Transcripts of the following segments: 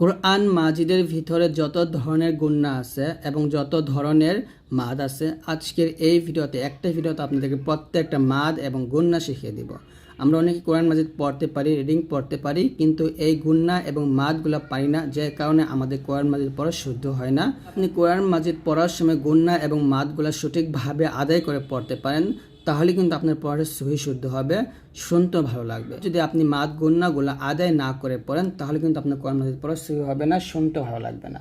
কোরআন মাজিদের ভিতরে যত ধরনের গুন্না আছে এবং যত ধরনের মাদ আছে, আজকের এই ভিডিওতে একটা ভিডিওতে আপনাদেরকে প্রত্যেকটা মাদ এবং গুন্না শিখিয়ে দিব। আমরা অনেকে কোরআন মাজিদ পড়তে পারি, রিডিং পড়তে পারি, কিন্তু এই গুন্না এবং মাদগুলো পারি না, যে কারণে আমাদের কোরআন মাজিদ পড়া শুদ্ধ হয় না। আপনি কোরআন মাজিদ পড়ার সময় গুন্না এবং মাদগুলো সঠিকভাবে আদায় করে পড়তে পারেন। তাহলে কিন্তু আপনার পড়াটা সহি শুদ্ধ হবে, শুনতেও ভালো লাগবে। যদি আপনি মাত গণ্যাগুলো আদায় না করে পড়েন, তাহলে কিন্তু আপনার মাজিদ পড়া সহি হবে না, শুনতেও ভালো লাগবে না।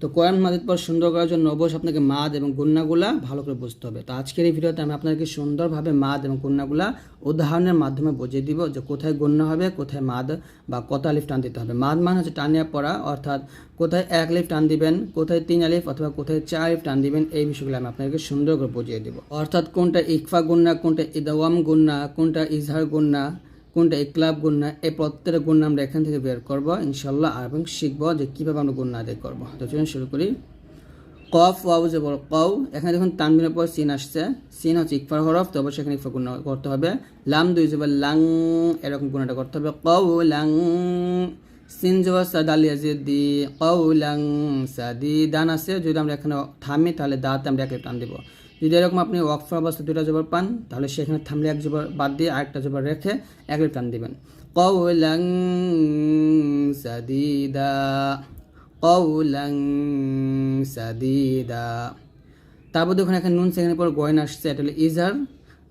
তো কোরআন মাজিদ পর সুন্দর করার জন্য অবশ্যই আপনাকে মাদ এবং গুন্নাগুলা ভালো করে বুঝতে হবে। তো আজকের এই ভিডিওতে আমি আপনাকে সুন্দরভাবে মাদ এবং গুন্নাগুলা উদাহরণের মাধ্যমে বুঝিয়ে দিব যে কোথায় গুন্না হবে, কোথায় মাদ বা কত আলিফ টান দিতে হবে। মাদ মানে হচ্ছে টানিয়া পড়া, অর্থাৎ কোথায় এক আলিফ টান দিবেন, কোথায় তিন আলিফ অথবা কোথায় চার আলিফ টান দিবেন, এই বিষয়গুলো আমি আপনাকে সুন্দর করে বুঝিয়ে দিব। অর্থাৎ কোনটা ইকফা গুন্না কোনটা ইদাওয়াম গুন্না কোনটা ইজহার গুন্না কোনটা ইকলাব গুন্না এই প্রত্যেকটা গুন্না আমরা এখান থেকে বের করব ইনশাল্লাহ এবং শিখব যে কীভাবে আমরা গুন্না আদায় করব। তো চলুন শুরু করি। কফ ওয়াউ যে বড় কউ এখানে দেখুন তানবিনের পর সিন আসছে। সিন হচ্ছে ইকফার হরফ, তো অবশ্যই এখানে ইকফা গুণা করতে হবে। লাম দুই জবার লাং, এরকম গুণাটা করতে হবে। কউ লাং, সিন জবার সাদালি দি কউ লাং সাদি দান আছে। যদি আমরা এখানে থামি, তাহলে দাঁত আমরা একে টান দিব। যদি এরকম আপনি ওয়াকফার অবস্থা দুটা জবর পান, তাহলে সেখানে থামলে এক জবর বাদ দিয়ে আরেকটা জবর রেখে এক টান দিবেন। কউ লাং সাদিদা কৌলাং সাদিদা। তারপর দেখুন এখানে নুন সেকেন্ডের পর গয়ন আসছে, এটা হলো ইজার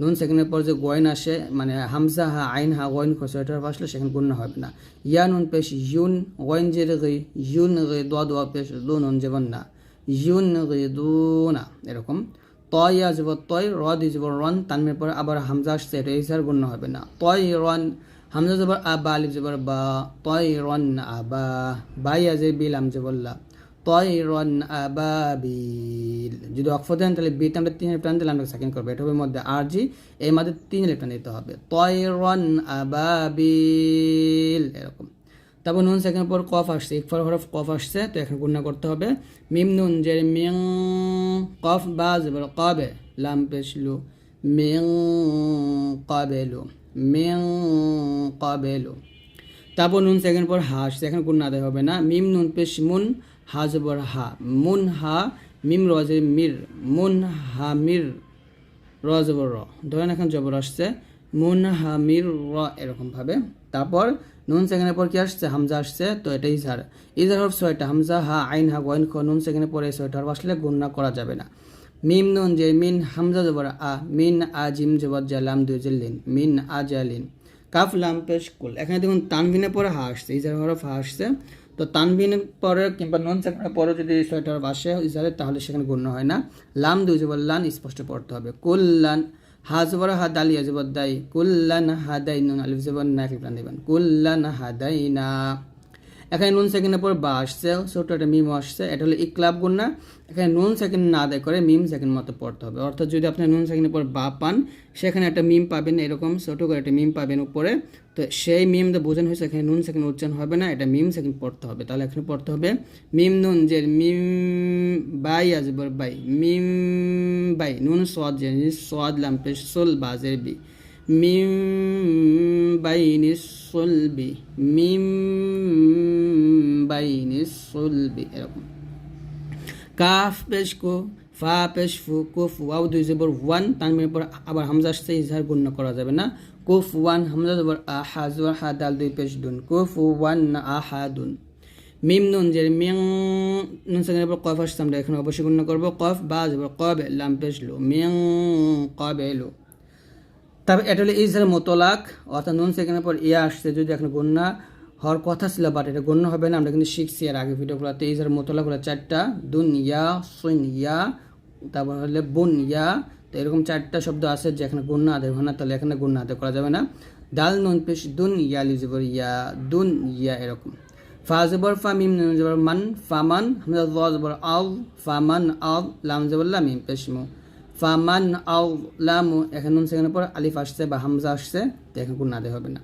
নুন সেকেন্ডের পর যে গয়ন আসে মানে হামজা হা আইন হা গয়ন খসে এটার আসলে সেখানে গুণ হবে না। ইয়া নুন পেশ ইউন, গয়ন যে রে ইউন রে দোয়া দোয়া পেশ দু নুন যেবন না ইউন রে দু না, এরকম। তয় যাব তয় র দি যাব রন তানমের পর আবার হামজা আসছে, এটা ইজার গুণ হবে না। তয় রন, হামজা জবর আবা আলিফ জবর বা, তয় রন আবা বাই আজে বিল, আম জবল্লা তয় রন আবা বিল। যদি অক্ষ দেন, তাহলে বিতে আমরা তিন টান দিলে আমরা সেকেন্ড করব, এটা হবে মধ্যে আর জি এই মধ্যে তিন টান দিতে হবে। তয় রন আবা বিল, এরকম। তারপর নুন সেকেন্ড পর কফ আসছে, ইকফার হরফ কফ আসছে, তো এখন গুণা করতে হবে। মিম নুন, যে মিং, কফ বা কবে, লাম পেশলু মিং কবেলু মিং কবেলু তারপর নুন সেকেন্ড পর হা আসছে, এখন গুণ আদায় হবে না। মিম নুন পেশ মুন, হা জবর হা, মুন হা, মিম রজে মির, মুন হা মির, র জবর র। ধরেন এখন জবর আসছে, মুন হা মির র এরকমভাবে। তারপর নুন সেকেন্ডের পর কি আসছে? হামজা আসছে, তো এটা ইজহার ইজহার হরফ ছয়টা, হামজা, হা, আইন, হা, গয়ন, খ, নুন সেকেন্ডের পরে ছয়টা। হরফ আসলে গুণনা করা যাবে না। মিম নুন যে, মিন হামজা জবর, আ, মিন আ, জিম জবর জালাম দুই লিন, মিন আ জালিন কাফ, লাম, পেশ, কুল। এখানে দেখুন, তানভিনের পরে হা আসছে, ইজার হরফ হা আসছে। তো তানভিনের পরে কিংবা নন সেকেন্ডের পরে যদি ছয়টা হরফ আসে তাহলে সেখানে গণ্য হয় না। লাম, দুই, জবর, লান স্পষ্ট পড়তে হবে। কুল্লান হা জবর হা জবর কুল্লান হাদাই নুন আলিফ জবর না এক প্রাণ দেবেন। এখানে নুন সেকেন্ডের পর বা আসছে ছোট একটা মিম আসছে, এটা হলো ই ইকলাব গুন্না এখানে নুন সেকেন্ড না আদায় করে মিম সেকেন্ড মতো পড়তে হবে। অর্থাৎ যদি আপনি নুন সেকেন্ডের পর বা পান, সেখানে একটা মিম পাবেন এরকম, ছোটো করে একটা মিম পাবেন উপরে। তো সেই মিম তো বোঝানো হয়েছে, এখানে নুন সেকেন্ড উচ্চারণ হবে না, এটা মিম সেকেন্ড পড়তে হবে। তাহলে এখানে পড়তে হবে মিম নুন যে মিম বাই আসবে বাই মিম বাই, নুন সোয়াদ যে সোয়াদ লাম্পে সোল বাজের বি। মিম বাইনি সলবি, মিম বাইনি সলবি কাফ পেশ কো, ফা পেশ ফু, কুফ ওয়াও দুই জবর ওয়ান তানমিনের পর আবার হামজা আসছে, ইজহার করা যাবে না। কুফ ওয়ান, হামজা জবর আহা, জবর হা, দাল দুই পেশ দুন। কুফ ওয়ান আহা দুন। মিম নুন, যে মিং নুন সেখানের পর কফ আসছে, আমরা এখানে অবশ্যই গুণ্য করব। কফ বা জবর কবে, লাম পেশ লো, মিং কবে লো। তারপর এটা হলো ইজহার মোতলাক, অর্থাৎ নুন সেখানের পর ইয়া আসছে যদি এখন গণ্যা হওয়ার কথা ছিল বাট এটা গণ্য হবে না, আমরা কিন্তু শিখছি আর আগে ভিডিওগুলোতে। ইজহার মোতলাক হলো চারটা, দুন ইয়া সুন ইয়া, তারপর হলে বুন ইয়া, তো এরকম চারটা শব্দ আছে যে এখানে গণ্য আদায় হয় না, তাহলে এখানে গণ্য আদায় করা যাবে না। ডাল, নুন, পেশ, দুন ইয়া, লিজবর ইয়া, দুন ইয়া এরকম। ফা জবর ফা, মিম, নুন মান ফামান হামজা জবর আল ফামান আল, লাম জবর লাম, মিম, পেশ, মু। ফামান আও লামু, এখানে নুন সেখানে পর আলিফ আসছে বা হামজা আসছে, তো এখন কোন আদে হবে না।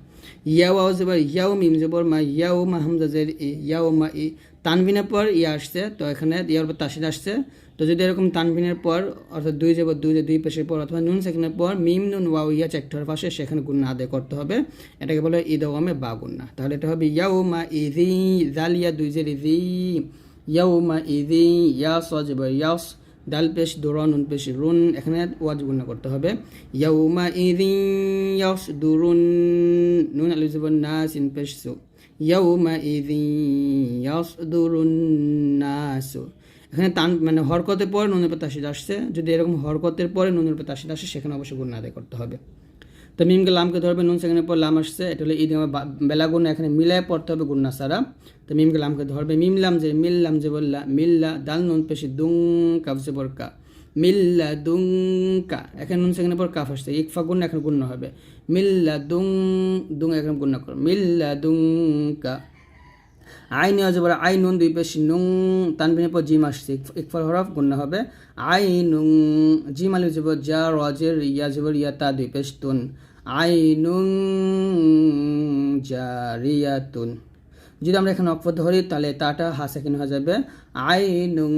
ইয়াও আওয়াজ এবার ইয়াও মিম জবর, মা ইয়াও মা হামজাজের ই, ইয়াও মা ই, তানবিনের পর ইয়া আসছে, তো এখানে ইয়ার উপর তাসিদ আসছে। তো যদি এরকম তানবিনের পর, অর্থাৎ দুই যাব দুই দুই পেশের পর, অথবা নুন সেকেন্ডের পর, মিম, নুন, ওয়াও, ইয়া চারটার পাশে সেখানে গুন্না আদায় করতে হবে। এটাকে বলে ঈদওয়ামে বা গুন্না। তাহলে এটা হবে ইয়াও মা ইদি জালিয়া দুই যে ইদি ইয়াও মা ইদি ইয়া সজব ইয়াস। ডাল পেশ দোরা নুন পেশ, রুন, এখানে ওয়াজ গুণ করতে হবে। ইয়াউমা ইদি ইয়াস দুরুন নুন আলু জবর না, সিন, পেশ, সু। ইয়াউমা ইদি ইয়াস দুরুন নাসু এখানে তান মানে হরকতের পরে নুনের পাতা তাসিদ আসছে। যদি এরকম হরকতের পরে নুনের পাতা তাসিদ আসে, সেখানে অবশ্যই গুণ আদায় করতে হবে। তো মিমকে লামকে ধরবে, নুন সেখানে পর লাম আসছে, এটা হলো ঈদ আমার বেলা গুণ, এখানে মিলায় পড়তে হবে গুন্না সারা তো মিমকে লামকে ধরবে মিমলাম যে, মিল লাম যে বললা মিল্লা দাল নুন পেশি দুং যে কা মিল্লা দুং কা, এখানে নুন সেখানে পর কাফ আসছে, ইকফা গুণ এখন গুণ হবে। মিল্লা দুং দুং এখন গুণ করো মিল্লা দুং কা। আইন অজবর আই নুন দুই পেশ নুং তানবিনের পর জিম আসছে। ইকফার হরফ গুণ্য হবে আই নুং জিম আলু জবর যা রজের ইয়া জবর ইয়া, তা দুই পেশ তুন। আই নুং জারিয়াতুন যদি আমরা এখানে অক্ষ ধরি, তাহলে তাটা হাসাকিন হয়ে যাবে। আই নুং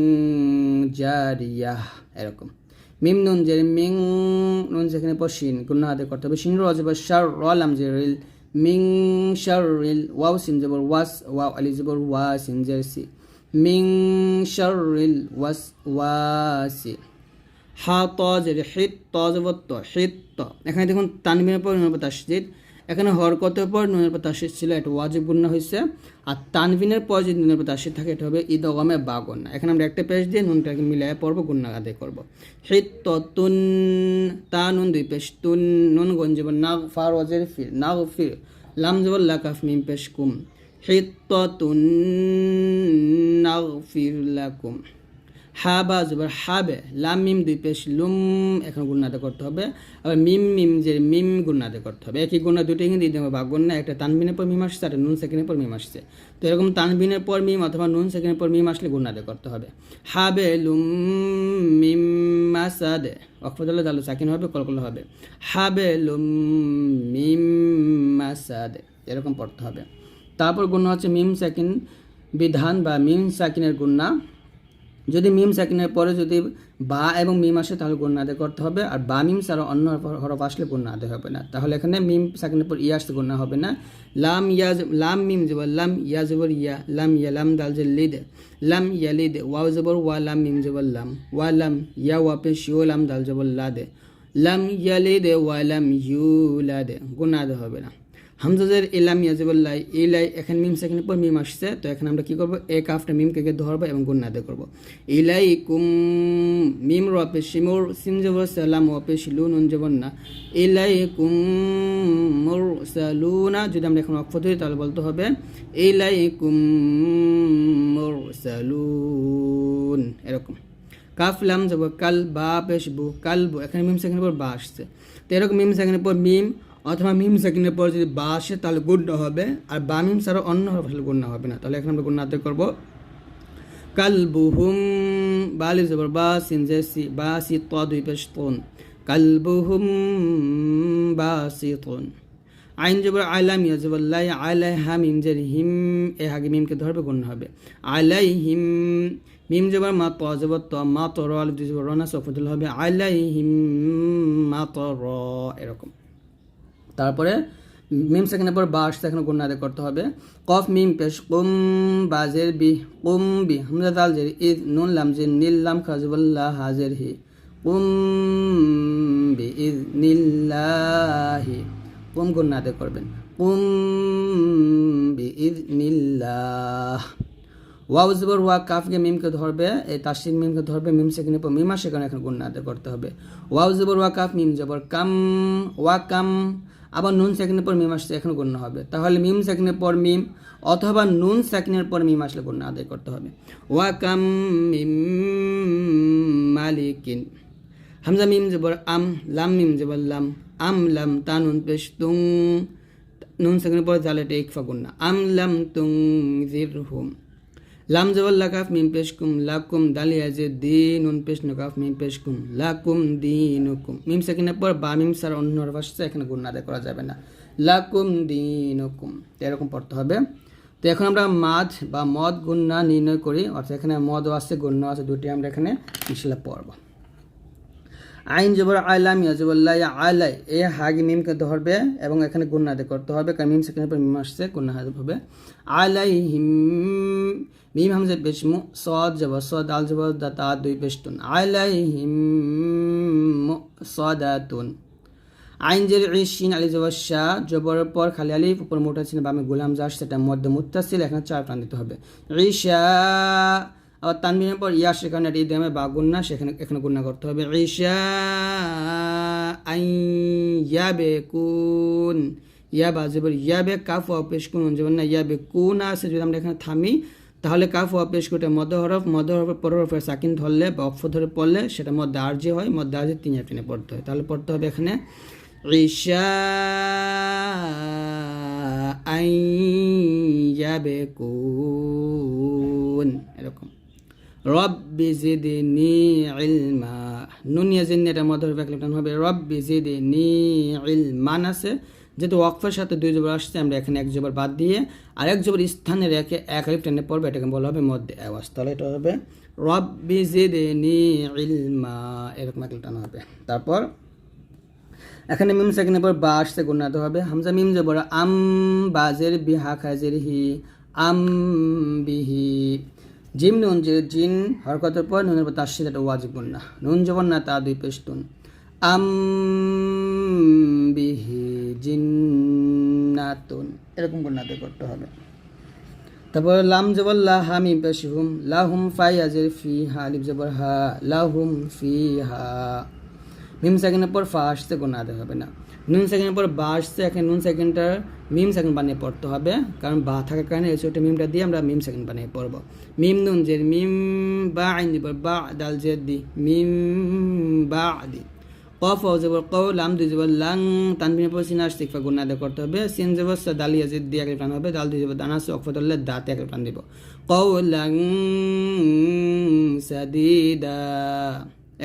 জারিয়া এরকম। মিম নুন যে মিং, নুন যেখানে পর শিন। গুণ হাতে করতে হবে। শিন রজবর শার রলাম যে রিল মিং শারিল ওয়াও সিন জবর ওয়াস ওয়াও আলি জবর ওয়া সিন জার্সি মিং শারিল ওয়াস ওয়াসি হা ত যে হিত ত জবর ত হিত ত এখানে দেখুন তানবিনের পর আসছে এখানে হরকতের পর নুনের পাতা আসে ছিল, এটা ওয়াজিব গুণ্য হয়েছে আর তানবিনের পর যদি নুনের পাতা আসে থাকে, এটা হবে ঈদ অগমে বা গন্যা এখানে আমরা একটা পেশ দিয়ে নুনটাকে মিলাই পড়ব গুণ্যা আদায় করব। হিত ত তুন তা নুন দুই পেশ, তুন, নুন গঞ্জব না ফার ওয়াজের ফির না ফির, লাম জবর লাকাফ মিম পেশ কুম। হিত তুন না ফির লাকুম। হা বা জবর হাবে, লাম, মিম, দুই পেশ, লুম, এখন গুণাতে করতে হবে। আবার মিম মিম যে মিম গুণাতে করতে হবে। একই গুণা দুটোই কিন্তু দিতে হবে ভাগ গুণা একটা তানবিনের পর মিম আসছে একটা নুন সেকেন্ডের পর মিম আসছে। তো এরকম তানবিনের পর মিম অথবা নুন সেকেন্ডের পর মিম আসলে গুণাতে করতে হবে। হাবে, লুম, মিম, মাসাদে অক্ষদলে দালু সাকিন হবে, কলকল হবে। হাবে, লুম, মিম, মাসাদে, এরকম পড়তে হবে। তারপর গুণা হচ্ছে মিম, সাকিন, বিধান বা মিম, সাকিনের গুণা যদি মিম সাকিনের পরে যদি বা এবং মিম আসে, তাহলে গণ্য আদায় করতে হবে। আর বা, মিম ছাড়া অন্য হরফ আসলে গণ্য আদায় হবে না। তাহলে এখানে মিম সাকিনের পর ইয়া আসতে গণ্য হবে না। লাম ইয়া লাম মিম জবর লাম ইয়া জবর ইয়া, লাম ইয়া, লাম দাল যে লিদ, লাম ইয়া লিদ, ওয়াও জবর ওয়া, লাম মিম জবর লাম, ওয়া, লাম ইয়া, ওয়া পে শিও লাম দাল জবর লাদে, লাম ইয়া লিদে, ওয়া, লাম ইউ লাদে গণ্য আদায় হবে না। হামজাজের ইলাম ইয়াজিবুল্লাহ, ইলাই এখানে মিম সেখানে পর মিম আসছে, তো এখানে আমরা কি করব? এক মিম কে ধরবো এবং গুন্নাদে করব। ইলাই কুম মিম রপে শিমুর সিন জবর সালাম ওপে শিলু নুন জবর না ইলাই কুম মুর সালুনা যদি আমরা এখন অক্ষ ধরি তাহলে বলতে হবে ইলাই কুম মুর সালুন এরকম। কাফ, লাম যাব কাল, বা, পেশ, বু কালবু এখানে মিম সেখানে পর বা আসছে। তো এরকম মিম সেখানে পর মিম অথবা মিম সেকেন্ডের পর যদি বা আসে, তাহলে গুণ্য হবে। আর বা মিম ছাড়া অন্য ভাষায় গুণ্য হবে না। তাহলে এখন আমরা গুণ্য আদায় করব। কালবুহুম বালি জবর বা সিন যে সি, বা সি ত দুই পেশ তন। কালবুহুম বা সি তন। আইন জবর আলাম ইয়াজবল্লাই আলাই হা মিম জের হিম, এ হাগে মিমকে ধরবে গুণ হবে। আলাই হিম মিম জবর মা ত জবর ত, মা ত র আলু দুই জবর রনা সফদুল হবে। আলাই হিম মা র, এরকম। তারপরে মিম সেখানে পর বা আসছে এখানে গুণ আদায় করতে হবে। কফ, মিম, পেশ, কুম বাজের বি, কুম, বি, হামজা, দাল, জের, ইদ, নুন, লাম জের নীল, লাম, খাজবুল্লাহ, হাজের, হি। কুম, বি, ইদ, নিল্লাহি। কুম গুণ আদায় করবেন। কুম, বি, ইদ, নিল্লাহ। ওয়াও জবর, ওয়া, কাফকে মিমকে ধরবে এই তাসিন মিমকে ধরবে, মিম সেখানে পর মিমা সেখানে এখন গুণ আদায় করতে হবে। ওয়াও জবর, ওয়া, কাফ, মিম জবর, কাম, ওয়া, কাম আবার নুন সেকেন্ডের পর মিম আসছে এখন গণ্য হবে। তাহলে মিম সেকেন্ডের পর মিম অথবা নুন সেকেন্ডের পর মিম আসলে গণ্য আদায় করতে হবে। ওয়া কাম মিম মালিকিন। হামজা মিম জবর আম, লাম মিম জবর লাম। আম, লাম, তা নুন, পেশ, তুং। নুন সেকেন্ডের পর জালে এটা ইকফা গুন্না আম, লাম, তুং জির হুম লাম জবর লাকাফ মিম পেশকুম লাকুম দালিয়া যে দিন উন পেশ নকাফ মিম পেশ কুম, লাকুম দিন হুকুম মিম সেকেন্ডের পর বা মিম সার অন্য ভাষা এখানে গুণ আদায় করা যাবে না। লাকুম দিনুকুম, তো এরকম পড়তে হবে। তো এখন আমরা মাদ বা মদ গুন্না নির্ণয় করি, অর্থাৎ এখানে মদ আছে গুণ আছে, দুটি আমরা এখানে ইনশাল্লাহ পড়ব। আইন জবর আলাম ইয়াজবুল্লাহ আলাই, এ হাগি মিমকে ধরবে এবং এখানে গুন্নাতে করতে হবে, কারণ মিম সেখানে মিম আসছে, গুন্না হবে। আলাই হিম মিম হামজে বেশমু সদ জব সদ আল জব দাতা দুই বেষ্টুন। আলাই হিম সদাতুন আইন জের ইশিন আলি জবর শাহ জবর পর খালি আলিফ উপর মোটা ছিল বামে গুলাম যাস সেটা মধ্যে মুত্তাসিল এখানে চার প্রাণ দিতে হবে। ঈশা আবার তানবিনের পর ইয়া, সেখানে এটি দেমে বা গুন্না, সেখানে, এখানে গুন্না করতে হবে। ঈশা আই ইয়াবে কুন ইয়া বা জবর ইয়াবে কাফ ও পেশ কুন জবর না ইয়াবে কুন আছে, যদি আমরা এখানে থামি, তাহলে কাফ ও পেশ করে মধ্য হরফ মধ্য হরফের পর হরফের সাকিন ধরলে বা অক্ষ ধরে পড়লে সেটা মধ্যে আর্জি হয় মধ্যে আর্জি তিন টেনে পড়তে হয়। তাহলে পড়তে হবে এখানে ঈশাআ ইয়াবকুন এরকম। রব্বি জিদনি ইলমা। নুন ইয়াজিন এটা মধ্যে ব্যাকলিপটান হবে। রব্বি জিদনি ইলমান আছে যেহেতু ওয়াকফের সাথে দুই জবর আসছে, আমরা এখানে এক জবর বাদ দিয়ে আর এক জবর স্থানে রেখে এক আলিফ পড়বে, এটাকে বলা হবে মধ্যে আওয়াজ তাহলে এটা হবে রব্বি ইলমা। এরকম এক হবে। তারপর এখানে মিম সেকেন্ডের পর বা আসছে, গুণাতে হবে। হামজা মিম যে আম বাজের বিহা খাজের হি, আম বিহি। জিম নুন যে জিন হরকতের পর নুনের পর তার সাথে ওয়াজিব গুন্না নুন জবর না, তা দুই পেস্তুন আম বিহি জিন্নাতুন এরকম গুণাতে করতে হবে। তারপর লাম জবর লা হুম লা হুম ফাই আজের ফি হা আলিফ জবর হা লা হুম ফি হা মিম সেকেন্ডের পর ফা আসতে গোনাতে হবে না। নুন সেকেন্ডের পর বা আসছে এখানে নুন সেকেন্ডটার মিম সেকেন্ড বানিয়ে পড়তে হবে। কারণ বা থাকার কারণে এই ছোটো মিমটা দিয়ে আমরা মিম সেকেন্ড বানিয়ে পড়ব। মিম নুন জের মিম বা আইন দিব, বা দাল জের দি, মিম বা দি। কফ ও জবর কৌ লাম দুই জবর লাং, তানবিনের পর সিন আসছে, ইকফা গুণাদে করতে হবে। সিন সা দালি আজিদ দিয়ে এক টান হবে, দাল দুই জবর দানা সে অক্ষতলে দাঁতে এক টান দিব। কৌ লাং সাদিদা।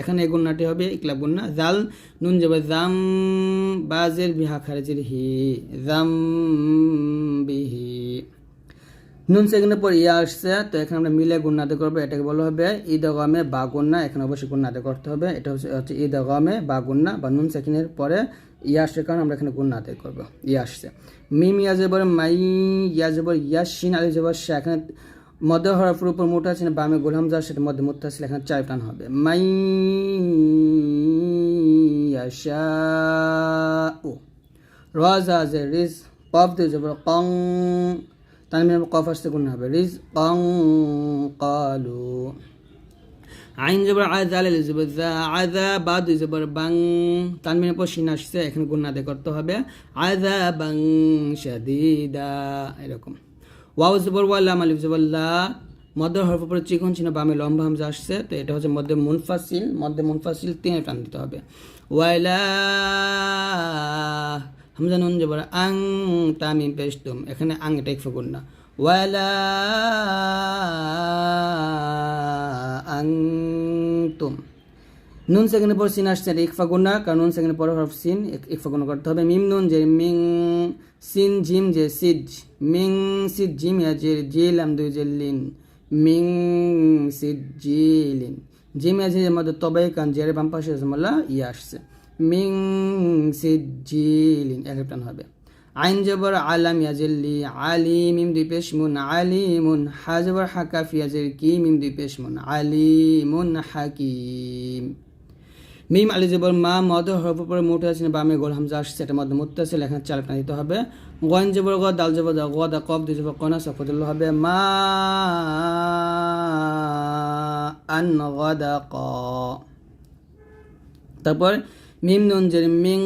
এখানে এই গুণাটি হবে, ইকলা গুণা জাল, নুন যাবে জাম বাজের বিহা খারেজের হি, জাম বিহি। নুন সেখানে পর ইয়া আসছে, তো এখানে আমরা মিলে গুণাতে করব, এটাকে বলা হবে ঈদ গমে বা গুন্না এখানে অবশ্যই গুণাতে করতে হবে। এটা হচ্ছে হচ্ছে ঈদ গমে বা গুন্না বা নুন সেখানের পরে ইয়া আসছে কারণ আমরা এখানে গুণাতে করব ইয়া আসছে। মিম যাবার মাই ইয়া যাবার ইয়াসিন যাবার সে এখানে মধ্য হরফের উপর মোটা আছে বামে গোলাম যা সেটা মধ্যে মুত্তাসিল এখানে চার টান হবে। মাই ইয়াশাউ রাজা যে রিজ কফ দিয়ে যাব কং। তানমিনের কফ আসতে গুণ হবে। রিজ কং কালু। আইন জবর আজা আল জবর জা আজা বাদ জবর বাং। তানমিনের পর সিন আসছে, এখানে গুণ আদায় করতে হবে। আজা বাং শাদিদা, এরকম। ওয়াও জবর ওয়াল্লাম আলিফ জবর লা। মধ্য হরফ পরে চিকন চিহ্ন বামে লম্বা হামজা আসছে, তো এটা হচ্ছে মধ্যে মুনফাসিল। মধ্যে মুনফাসিল তিনে টান দিতে হবে। ওয়াইলা হামজা নুন জবর আং তামিম পেস্তুম এখানে আং এটা একফা গুণ না। ওয়ালা আং তুম। নুন সেকেন্ডের পর সিন আসছে ইকফা গুণা কারণ নুন সেকেন্ডের পর হরফ সিন ইকফা গুণা করতে হবে। মিম নুন যে মিং সিন জিম যে সিজ মিং সিদ জিম ইয়া যে জিল আম দুই মিং সিদ জিলিন জিম ইয়া যে মধ্যে তবাই কান জের বাম পাশে জমলা আসছে মিং সিদ জিলিন এক হবে আইন জবর আলাম ইয়াজিল্লি আলিম ইম দুই পেশ মুন আলিমুন হা জবর হাকা ফিয়াজের কি মিম দুই পেশ মুন আলিমুন হাকিম মিম আলি জবর মা, মদ, হরফ পরে মোটা আছে বামে গোল হামজা আসছে। এটা মধ্যে মুত্তাসিল, এখানে চার টান দিতে হবে। গন জবর গ, দাল জবর গ দা কফ, দুই জবর কনা সফতুল্লাহ হবে মা আন গদা ক। তারপর মিম নুন জের মিং,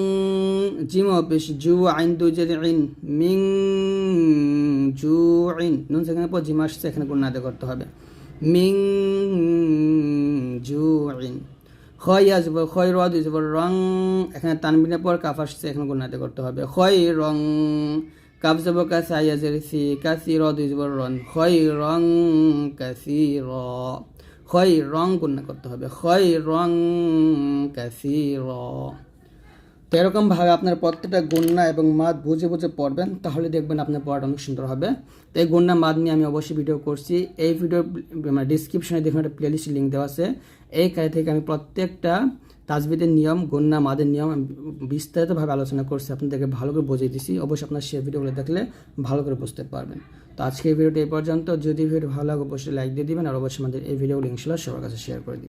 জিম অফিস জু আইন দু জের ইন, মিং জু ইন। নুন সেখানে পর জিম আসছে, এখানে গুণ আদায় করতে হবে। মিং জু ইন। খয় আসবে খয় রদ যাব রং, এখানে তানবিনের পর কাফ আসছে, এখানে গুণাতে করতে হবে। খয় রং কাপ যাব কাছে আইয়াজের সি কাশি রদ যাব রন খয় রং কাশি র, খয় রং গুণা করতে হবে। খয় রং কাশি র। এরকমভাবে আপনার প্রত্যেকটা গন্যা এবং মাদ বুঝে বুঝে পড়বেন, তাহলে দেখবেন আপনার পড়াটা অনেক সুন্দর হবে। তো এই গন্যা মাদ নিয়ে আমি অবশ্যই ভিডিও করছি। এই ভিডিওর মানে ডিসক্রিপশনে দেখুন, একটা প্লেলিস্ট লিঙ্ক দেওয়া আছে। এই কাজ থেকে আমি প্রত্যেকটা তাজবিদের নিয়ম গন্যা মাদের নিয়ম বিস্তারিতভাবে আলোচনা করছি, আপনাদেরকে ভালো করে বুঝিয়ে দিছি। অবশ্যই আপনার সে ভিডিওগুলো দেখলে ভালো করে বুঝতে পারবেন। তো আজকে এই ভিডিওটি এই পর্যন্ত। যদি ভিডিও ভালো লাগে, অবশ্যই লাইক দিয়ে দিবেন, আর অবশ্যই আমাদের এই ভিডিওগুলো ইনশাল্লাহ সবার কাছে শেয়ার করে দিবেন।